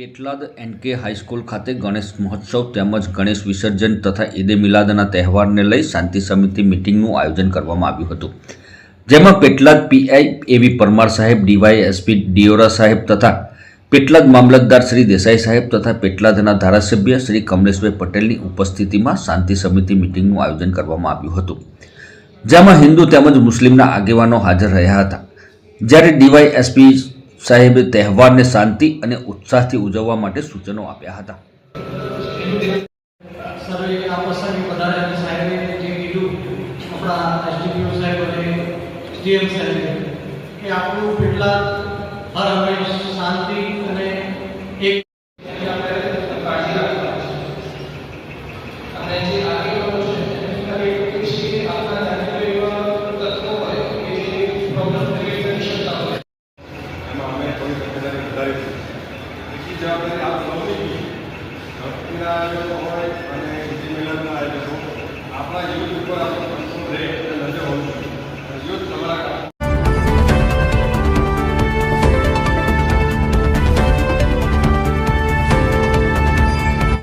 Petlad NK high school ખાતે ગણેશ મહોત્સવ તેમજ ગણેશ વિસર્જન તથા ઈદે મિલાદના તહેવારને લઈ શાંતિ સમિતિ મિટિંગનું આયોજન કરવામાં આવ્યું હતું. જેમાં પેટલાદ પીઆઈ એવી પરમાર સાહેબ ડીવાય એસપી ડિયોરા સાહેબ તથા પેટલાદ મામલતદાર શ્રી દેસાઈ સાહેબ તથા પેટલાદના ધારાસભ્ય શ્રી કમલેશભાઈ પટેલની ઉપસ્થિતિમાં શાંતિ સમિતિ મિટિંગનું આયોજન કરવામાં આવ્યું હતું. જેમાં હિન્દુ તેમજ મુસ્લિમના આગેવાનો હાજર રહ્યા હતા. જ્યારે ડીવાય એસપી સાહેબે તહેવારને શાંતિ અને ઉત્સાહથી ઉજવવા માટે સૂચનો આપ્યા હતા. આપણા કેટલા હર હંમેશ શાંતિ અને Jangan lupa like, share, dan subscribe.